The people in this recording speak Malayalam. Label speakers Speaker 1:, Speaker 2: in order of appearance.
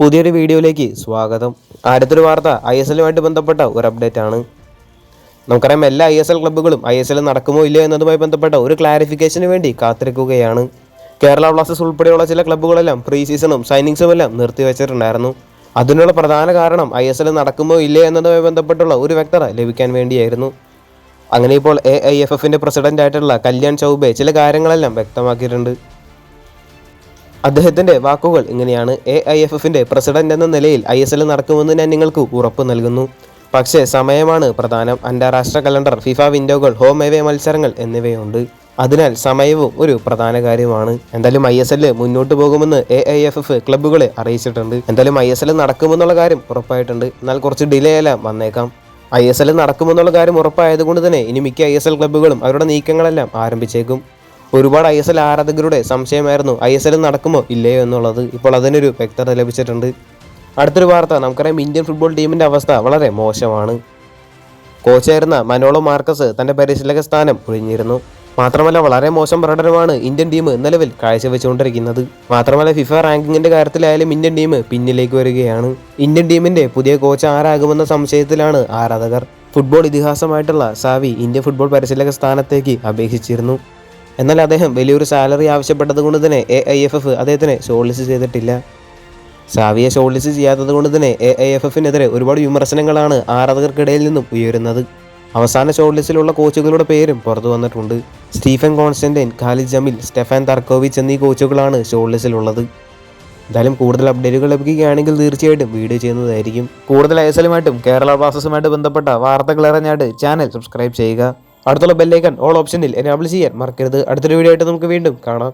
Speaker 1: പുതിയൊരു വീഡിയോയിലേക്ക് സ്വാഗതം. അടുത്തൊരു വാർത്ത ഐ എസ് എല്ലുമായിട്ട് ബന്ധപ്പെട്ട ഒരു അപ്ഡേറ്റ് ആണ് നമുക്കറിയാം എല്ലാ ഐ എസ് എൽ ക്ലബ്ബുകളും ഐ എസ് എൽ നടക്കുമോ ഇല്ലയോ എന്നതുമായി ബന്ധപ്പെട്ട ഒരു ക്ലാരിഫിക്കേഷന് വേണ്ടി കാത്തിരിക്കുകയാണ്. കേരള ബ്ലാസ്റ്റേഴ്സ് ഉൾപ്പെടെയുള്ള ചില ക്ലബ്ബുകളെല്ലാം പ്രീ സീസണും സൈനിങ്സും എല്ലാം നിർത്തിവെച്ചിട്ടുണ്ടായിരുന്നു. അതിനുള്ള പ്രധാന കാരണം ഐ എസ് എൽ നടക്കുമോ ഇല്ലയോ എന്നതുമായി ബന്ധപ്പെട്ടുള്ള ഒരു വ്യക്തത ലഭിക്കാൻ വേണ്ടിയായിരുന്നു. അങ്ങനെ ഇപ്പോൾ എ ഐ എഫ് എഫിന്റെ പ്രസിഡന്റായിട്ടുള്ള കല്യാൺ ചൗബെ ചില കാര്യങ്ങളെല്ലാം വ്യക്തമാക്കിയിട്ടുണ്ട്. അദ്ദേഹത്തിന്റെ വാക്കുകൾ ഇങ്ങനെയാണ്. എ ഐ എഫ് എഫിന്റെ പ്രസിഡന്റ് എന്ന നിലയിൽ ഐ എസ് എൽ നടക്കുമെന്ന് ഞാൻ നിങ്ങൾക്ക് ഉറപ്പ് നൽകുന്നു. പക്ഷേ സമയമാണ് പ്രധാനം. അന്താരാഷ്ട്ര കലണ്ടർ ഫിഫ വിൻഡോകൾ ഹോം എവേ മത്സരങ്ങൾ എന്നിവയുണ്ട്. അതിനാൽ സമയവും ഒരു പ്രധാന കാര്യമാണ്. എന്തായാലും ഐ എസ് മുന്നോട്ട് പോകുമെന്ന് എ ഐ എഫ് എഫ് ക്ലബ്ബുകളെ അറിയിച്ചിട്ടുണ്ട്. എന്തായാലും ഐ എസ് എൽ നടക്കുമെന്നുള്ള കാര്യം ഉറപ്പായിട്ടുണ്ട്. എന്നാൽ കുറച്ച് ഡിലേ എല്ലാം വന്നേക്കാം. ഐ എസ് എൽ നടക്കുമെന്നുള്ള കാര്യം ഉറപ്പായതുകൊണ്ട് തന്നെ ഇനി മിക്ക ഐ എസ് എൽ ക്ലബ്ബുകളും അവരുടെ നീക്കങ്ങളെല്ലാം ആരംഭിച്ചേക്കും. ഒരുപാട് ഐ എസ് എൽ ആരാധകരുടെ സംശയമായിരുന്നു. ഐ എസ് എൽ നടക്കുമോ? ഇല്ലയോ എന്നുള്ളത് ഇപ്പോൾ അതിനൊരു വ്യക്തത ലഭിച്ചിട്ടുണ്ട്. അടുത്തൊരു വാർത്ത നമുക്കറിയാം ഇന്ത്യൻ ഫുട്ബോൾ ടീമിന്റെ അവസ്ഥ വളരെ മോശമാണ്. കോച്ചായിരുന്ന മനോളോ മാർക്കസ് തന്റെ പരിശീലക സ്ഥാനം ഒഴിഞ്ഞിരുന്നു. മാത്രമല്ല വളരെ മോശം പ്രകടനമാണ് ഇന്ത്യൻ ടീം നിലവിൽ കാഴ്ചവെച്ചുകൊണ്ടിരിക്കുന്നത്. മാത്രമല്ല ഫിഫ റാങ്കിങ്ങിന്റെ കാര്യത്തിലായാലും ഇന്ത്യൻ ടീം പിന്നിലേക്ക് വരികയാണ്. ഇന്ത്യൻ ടീമിന്റെ പുതിയ കോച്ച് ആരാകുമെന്ന സംശയത്തിലാണ് ആരാധകർ. ഫുട്ബോൾ ഇതിഹാസമായിട്ടുള്ള സാവി ഇന്ത്യൻ ഫുട്ബോൾ പരിശീലക സ്ഥാനത്തേക്ക് അപേക്ഷിച്ചിരുന്നു. എന്നാൽ അദ്ദേഹം വലിയൊരു സാലറി ആവശ്യപ്പെട്ടത് കൊണ്ട് തന്നെ എ ഐ എഫ് എഫ് അദ്ദേഹത്തിന് ഷോർട്ട്ലിസ്റ്റ് ചെയ്തിട്ടില്ല. സാവിയെ ഷോർട്ട്ലിസ്റ്റ് ചെയ്യാത്തത് കൊണ്ട് തന്നെ എ ഐ എഫ് എഫിനെതിരെ ഒരുപാട് വിമർശനങ്ങളാണ് ആരാധകർക്കിടയിൽ നിന്നും ഉയരുന്നത്. അവസാന ഷോർട്ട്ലിസ്റ്റിലുള്ള കോച്ചുകളുടെ പേരും പുറത്തു വന്നിട്ടുണ്ട്. Stephen Constantine Khalid Jamil Stefan Tarkovic എന്നീ കോച്ചുകളാണ് ഷോർട്ട്ലിസ്റ്റിലുള്ളത് എന്തായാലും കൂടുതൽ അപ്ഡേറ്റുകൾ ലഭിക്കുകയാണെങ്കിൽ തീർച്ചയായിട്ടും വീഡിയോ ചെയ്യുന്നതായിരിക്കും. കൂടുതൽ ഐ കേരള ബ്ലാസ്റ്റേഴ്സുമായിട്ട് ബന്ധപ്പെട്ട വാർത്തകൾ അറിഞ്ഞായിട്ട് ചാനൽ സബ്സ്ക്രൈബ് ചെയ്യുക. അടുത്തുള്ള ബെല്ലൈക്കൺ ഓൾ ഓപ്ഷനിൽ എനാബിൾ ചെയ്യാൻ മറക്കരുത്. അടുത്തൊരു വീഡിയോ ആയിട്ട് നമുക്ക് വീണ്ടും കാണാം.